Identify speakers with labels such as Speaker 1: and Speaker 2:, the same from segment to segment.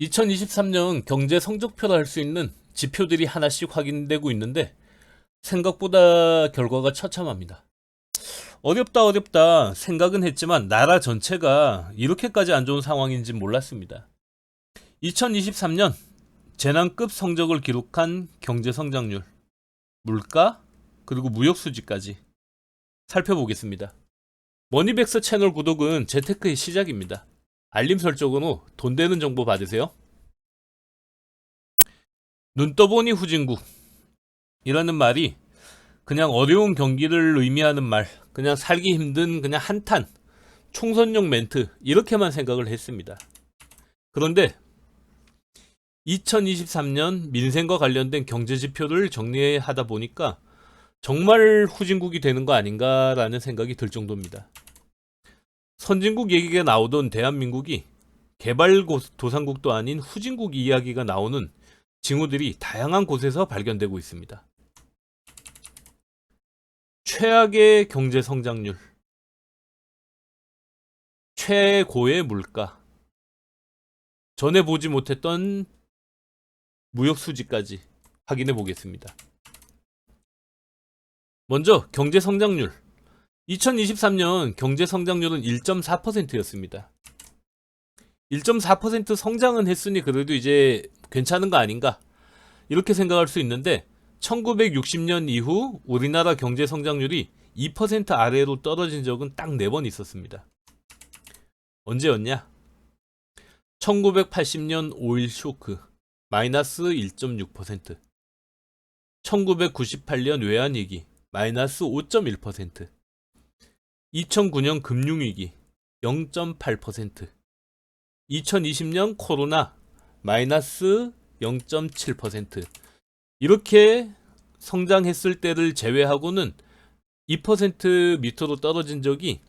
Speaker 1: 2023년 경제 성적표를 할수 있는 지표들이 하나씩 확인되고 있는데 생각보다 결과가 처참합니다. 어렵다 어렵다 생각은 했지만 나라 전체가 이렇게까지 안 좋은 상황인지 몰랐습니다. 2023년 재난급 성적을 기록한 경제 성장률, 물가, 그리고 무역 수지까지 살펴보겠습니다. 머니백스 채널 구독은 재테크의 시작입니다. 알림 설정으로 돈 되는 정보 받으세요. 눈 떠보니 후진국 이라는 말이 그냥 어려운 경기를 의미하는 말, 그냥 살기 힘든 그냥 한탄, 총선용 멘트 이렇게만 생각을 했습니다. 그런데 2023년 민생과 관련된 경제 지표를 정리하다 보니까 정말 후진국이 되는 거 아닌가라는 생각이 들 정도입니다. 선진국 얘기가 나오던 대한민국이 개발 도상국도 아닌 후진국 이야기가 나오는 징후들이 다양한 곳에서 발견되고 있습니다. 최악의 경제 성장률, 최고의 물가, 전에 보지 못했던 무역 수지까지 확인해 보겠습니다. 먼저 경제 성장률. 2023년 경제 성장률은 1.4%였습니다. 1.4% 성장은 했으니 그래도 이제 괜찮은 거 아닌가? 이렇게 생각할 수 있는데 1960년 이후 우리나라 경제 성장률이 2% 아래로 떨어진 적은 딱 4번 있었습니다. 언제였냐? 1980년 오일 쇼크 마이너스 1.6% 1998년 외환위기 마이너스 5.1% 2009년 금융위기 0.8% 2020년 코로나 마이너스 0.7% 이렇게 성장했을 때를 제외하고는 2% 밑으로 떨어진 적이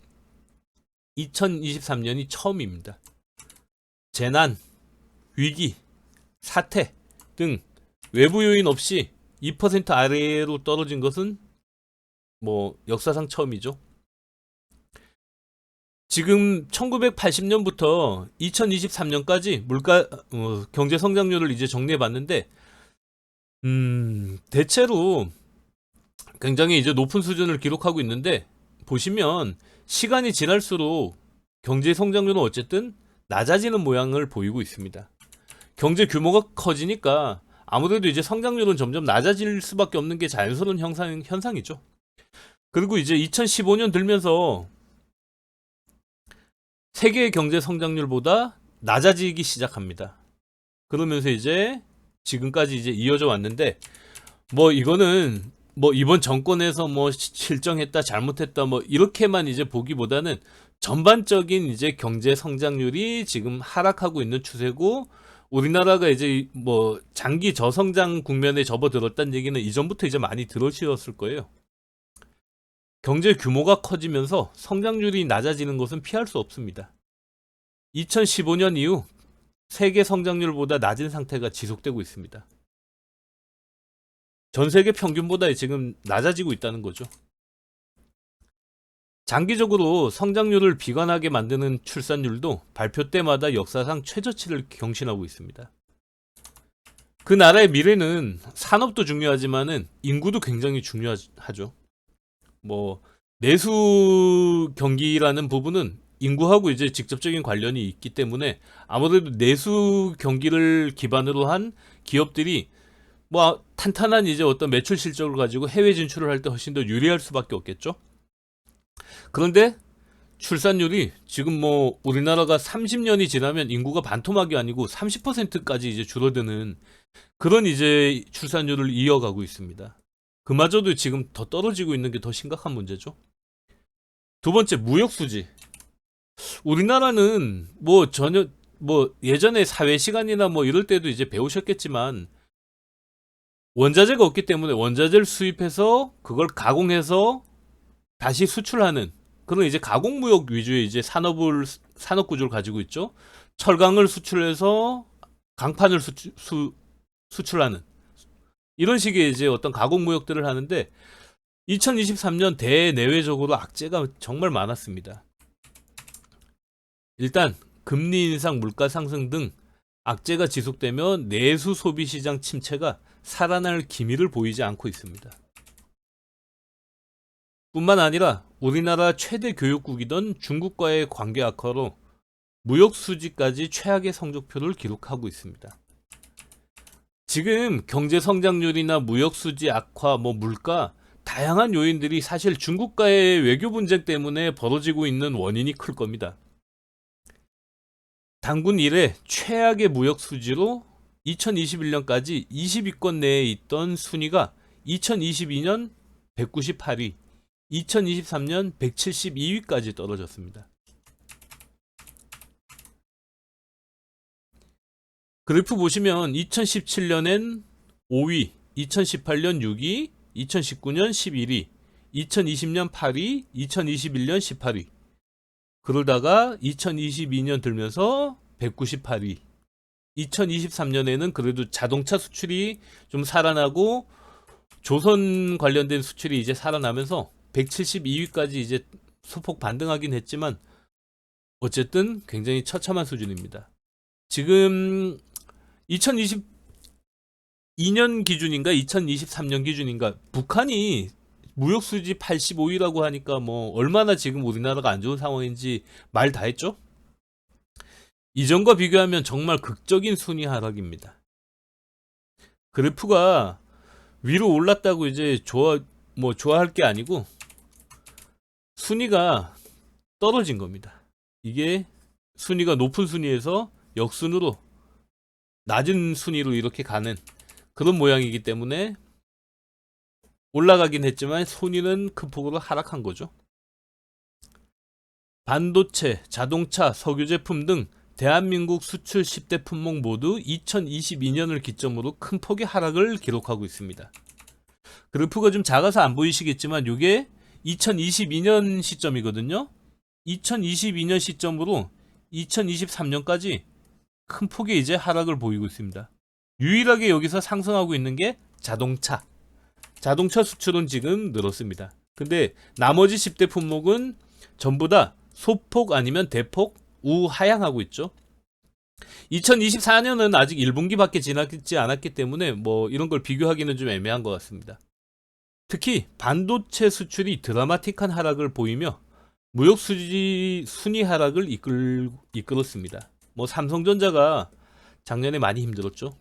Speaker 1: 2023년이 처음입니다. 재난, 위기, 사태 등 외부 요인 없이 2% 아래로 떨어진 것은 뭐 역사상 처음이죠. 지금 1980년부터 2023년까지 물가 어, 경제 성장률을 이제 정리해 봤는데 음, 대체로 굉장히 이제 높은 수준을 기록하고 있는데 보시면 시간이 지날수록 경제 성장률은 어쨌든 낮아지는 모양을 보이고 있습니다. 경제 규모가 커지니까 아무래도 이제 성장률은 점점 낮아질 수밖에 없는 게 자연스러운 현상, 현상이죠. 그리고 이제 2015년 들면서 세계의 경제 성장률보다 낮아지기 시작합니다. 그러면서 이제 지금까지 이제 이어져 왔는데 뭐 이거는 뭐 이번 정권에서 뭐 시- 실정했다 잘못했다 뭐 이렇게만 이제 보기보다는 전반적인 이제 경제 성장률이 지금 하락하고 있는 추세고 우리나라가 이제 뭐 장기 저성장 국면에 접어들었다는 얘기는 이전부터 이제 많이 들으셨을 거예요. 경제 규모가 커지면서 성장률이 낮아지는 것은 피할 수 없습니다. 2015년 이후 세계 성장률보다 낮은 상태가 지속되고 있습니다. 전 세계 평균보다 지금 낮아지고 있다는 거죠. 장기적으로 성장률을 비관하게 만드는 출산율도 발표 때마다 역사상 최저치를 경신하고 있습니다. 그 나라의 미래는 산업도 중요하지만은 인구도 굉장히 중요하죠. 뭐 내수 경기라는 부분은 인구하고 이제 직접적인 관련이 있기 때문에 아무래도 내수 경기를 기반으로 한 기업들이 뭐 탄탄한 이제 어떤 매출 실적을 가지고 해외 진출을 할 때 훨씬 더 유리할 수밖에 없겠죠. 그런데 출산율이 지금 뭐 우리나라가 30년이 지나면 인구가 반토막이 아니고 30%까지 이제 줄어드는 그런 이제 출산율을 이어가고 있습니다. 그마저도 지금 더 떨어지고 있는 게 더 심각한 문제죠. 두 번째 무역 수지. 우리나라는 뭐 전혀 뭐 예전에 사회 시간이나 뭐 이럴 때도 이제 배우셨겠지만 원자재가 없기 때문에 원자재를 수입해서 그걸 가공해서 다시 수출하는 그런 이제 가공 무역 위주의 이제 산업을 산업 구조를 가지고 있죠. 철강을 수출해서 강판을 수출, 수, 수출하는 이런 식의 이제 어떤 가공무역들을 하는데 2023년 대내외적으로 악재가 정말 많았습니다. 일단 금리 인상, 물가 상승 등 악재가 지속되면 내수 소비 시장 침체가 살아날 기미를 보이지 않고 있습니다. 뿐만 아니라 우리나라 최대 교육국이던 중국과의 관계 악화로 무역 수지까지 최악의 성적표를 기록하고 있습니다. 지금 경제 성장률이나 무역 수지 악화, 뭐 물가 다양한 요인들이 사실 중국과의 외교 분쟁 때문에 벌어지고 있는 원인이 클 겁니다. 당군 이래 최악의 무역 수지로 2021년까지 20위권 내에 있던 순위가 2022년 198위, 2023년 172위까지 떨어졌습니다. 그래프 보시면 2017년엔 5위, 2018년 6위, 2019년 11위, 2020년 8위, 2021년 18위. 그러다가 2022년 들면서 198위. 2023년에는 그래도 자동차 수출이 좀 살아나고 조선 관련된 수출이 이제 살아나면서 172위까지 이제 소폭 반등하긴 했지만 어쨌든 굉장히 처참한 수준입니다. 지금 2022년 기준인가 2023년 기준인가 북한이 무역 수지 85위라고 하니까 뭐 얼마나 지금 우리나라가 안 좋은 상황인지 말 다 했죠? 이전과 비교하면 정말 극적인 순위 하락입니다. 그래프가 위로 올랐다고 이제 좋아 뭐 좋아할 게 아니고 순위가 떨어진 겁니다. 이게 순위가 높은 순위에서 역순으로 낮은 순위로 이렇게 가는 그런 모양이기 때문에 올라가긴 했지만 순위는 큰 폭으로 하락한 거죠. 반도체, 자동차, 석유 제품 등 대한민국 수출 10대 품목 모두 2022년을 기점으로 큰 폭의 하락을 기록하고 있습니다. 그래프가 좀 작아서 안 보이시겠지만 이게 2022년 시점이거든요. 2022년 시점으로 2023년까지 큰 폭의 이제 하락을 보이고 있습니다. 유일하게 여기서 상승하고 있는 게 자동차. 자동차 수출은 지금 늘었습니다. 근데 나머지 10대 품목은 전부 다 소폭 아니면 대폭 우하향하고 있죠. 2024년은 아직 1분기밖에 지나지 않았기 때문에 뭐 이런 걸 비교하기는 좀 애매한 것 같습니다. 특히 반도체 수출이 드라마틱한 하락을 보이며 무역 수지 순위 하락을 이끌, 이끌었습니다. 뭐 삼성전자가 작년에 많이 힘들었죠.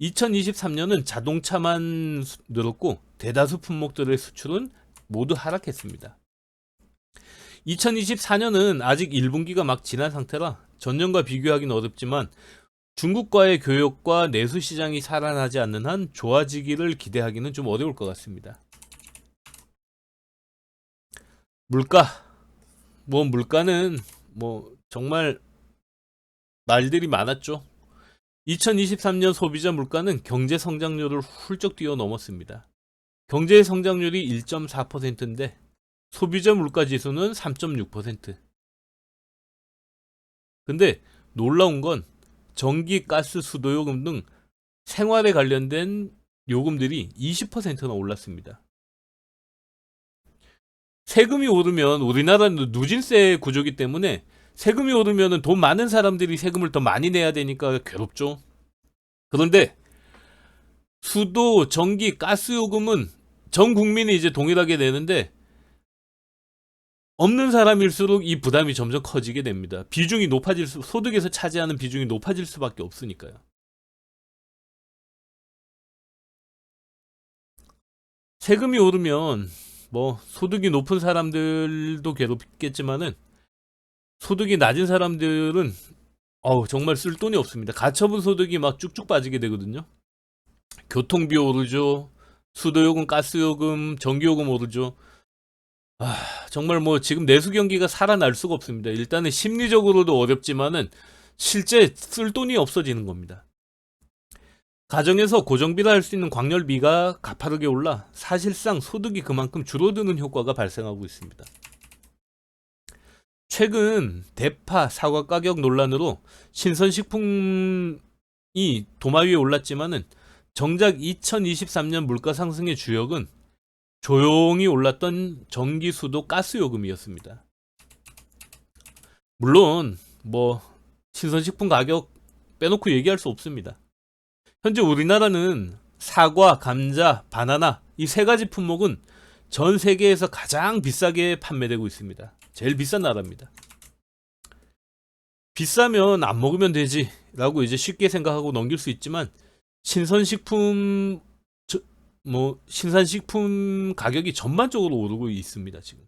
Speaker 1: 2023년은 자동차만 수- 늘었고 대다수 품목들의 수출은 모두 하락했습니다. 2024년은 아직 1분기가 막 지난 상태라 전년과 비교하기는 어렵지만 중국과의 교역과 내수 시장이 살아나지 않는 한 좋아지기를 기대하기는 좀 어려울 것 같습니다. 물가 뭐 물가는 뭐 정말 말들이 많았죠. 2023년 소비자 물가는 경제 성장률을 훌쩍 뛰어넘었습니다. 경제 성장률이 1.4%인데 소비자 물가 지수는 3.6%. 근데 놀라운 건 전기, 가스, 수도요금 등 생활에 관련된 요금들이 20%나 올랐습니다. 세금이 오르면 우리나라는 누진세 구조기 때문에 세금이 오르면 돈 많은 사람들이 세금을 더 많이 내야 되니까 괴롭죠. 그런데 수도, 전기, 가스 요금은 전 국민이 이제 동일하게 내는데 없는 사람일수록 이 부담이 점점 커지게 됩니다. 비중이 높아질 수, 소득에서 차지하는 비중이 높아질 수밖에 없으니까요. 세금이 오르면 뭐 소득이 높은 사람들도 괴롭겠지만은 소득이 낮은 사람들은 어우 정말 쓸 돈이 없습니다. 가처분 소득이 막 쭉쭉 빠지게 되거든요. 교통비 오르죠. 수도요금, 가스요금, 전기요금 오르죠. 아, 정말 뭐 지금 내수 경기가 살아날 수가 없습니다. 일단은 심리적으로도 어렵지만은 실제 쓸 돈이 없어지는 겁니다. 가정에서 고정비를 할수 있는 광열비가 가파르게 올라 사실상 소득이 그만큼 줄어드는 효과가 발생하고 있습니다. 최근 대파, 사과 가격 논란으로 신선식품이 도마 위에 올랐지만은 정작 2023년 물가 상승의 주역은 조용히 올랐던 전기, 수도, 가스 요금이었습니다. 물론 뭐 신선식품 가격 빼놓고 얘기할 수 없습니다. 현재 우리나라는 사과, 감자, 바나나 이 세 가지 품목은 전 세계에서 가장 비싸게 판매되고 있습니다. 제일 비싼 나라입니다. 비싸면 안 먹으면 되지 라고 이제 쉽게 생각하고 넘길 수 있지만 신선식품 저- 뭐 신선식품 가격이 전반적으로 오르고 있습니다 지금.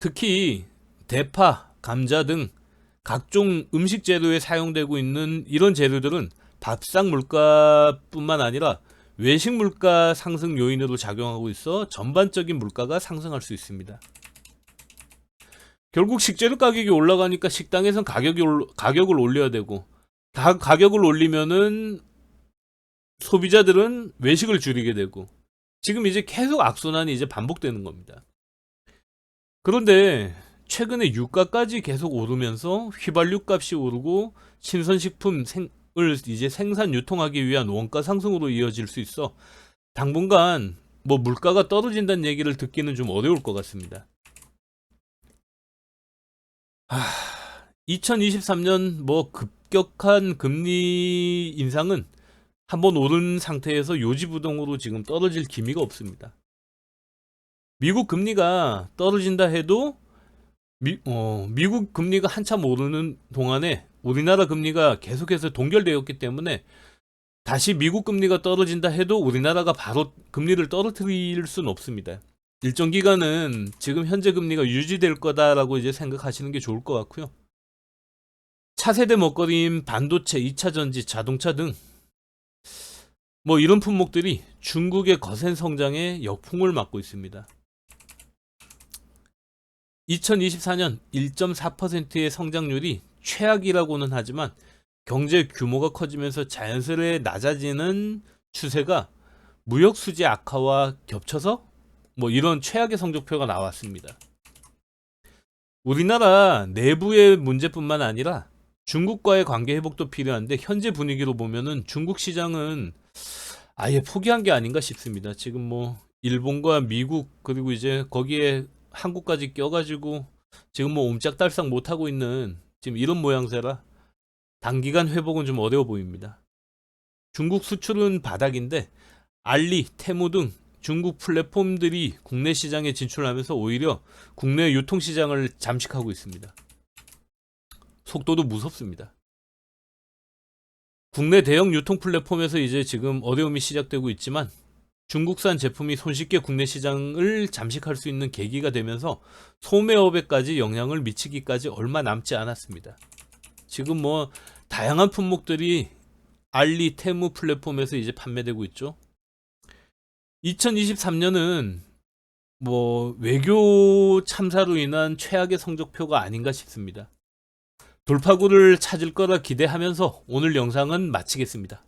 Speaker 1: 특히 대파, 감자 등 각종 음식 재료에 사용되고 있는 이런 재료들은 밥상 물가뿐만 아니라 외식 물가 상승 요인으로 작용하고 있어 전반적인 물가가 상승할 수 있습니다. 결국 식재료 가격이 올라가니까 식당에선 가격이 올, 가격을 올려야 되고 다 가격을 올리면은 소비자들은 외식을 줄이게 되고 지금 이제 계속 악순환이 이제 반복되는 겁니다. 그런데 최근에 유가까지 계속 오르면서 휘발유 값이 오르고 신선식품 생을 이제 생산 유통하기 위한 원가 상승으로 이어질 수 있어 당분간 뭐 물가가 떨어진다는 얘기를 듣기는 좀 어려울 것 같습니다. 하, 2023년 뭐 급격한 금리 인상은 한번 오른 상태에서 요지부동으로 지금 떨어질 기미가 없습니다. 미국 금리가 떨어진다 해도 미, 어, 미국 금리가 한참 오르는 동안에 우리나라 금리가 계속해서 동결되었기 때문에 다시 미국 금리가 떨어진다 해도 우리나라가 바로 금리를 떨어뜨릴 수는 없습니다. 일정 기간은 지금 현재 금리가 유지될 거다라고 이제 생각하시는 게 좋을 것 같고요. 차세대 먹거리인 반도체, 2차 전지, 자동차 등 뭐 이런 품목들이 중국의 거센 성장에 역풍을 맞고 있습니다. 2024년 1.4%의 성장률이 최악이라고는 하지만 경제 규모가 커지면서 자연스레 낮아지는 추세가 무역 수지 악화와 겹쳐서 뭐 이런 최악의 성적표가 나왔습니다. 우리나라 내부의 문제뿐만 아니라 중국과의 관계 회복도 필요한데 현재 분위기로 보면은 중국 시장은 아예 포기한 게 아닌가 싶습니다. 지금 뭐 일본과 미국 그리고 이제 거기에 한국까지 껴가지고 지금 뭐 옴짝달싹 못하고 있는 지금 이런 모양새라 단기간 회복은 좀 어려워 보입니다. 중국 수출은 바닥인데 알리, 테무 등 중국 플랫폼들이 국내 시장에 진출하면서 오히려 국내 유통 시장을 잠식하고 있습니다. 속도도 무섭습니다. 국내 대형 유통 플랫폼에서 이제 지금 어려움이 시작되고 있지만 중국산 제품이 손쉽게 국내 시장을 잠식할 수 있는 계기가 되면서 소매업에까지 영향을 미치기까지 얼마 남지 않았습니다. 지금 뭐 다양한 품목들이 알리, 테무 플랫폼에서 이제 판매되고 있죠. 2023년은 뭐 외교 참사로 인한 최악의 성적표가 아닌가 싶습니다. 돌파구를 찾을 거라 기대하면서 오늘 영상은 마치겠습니다.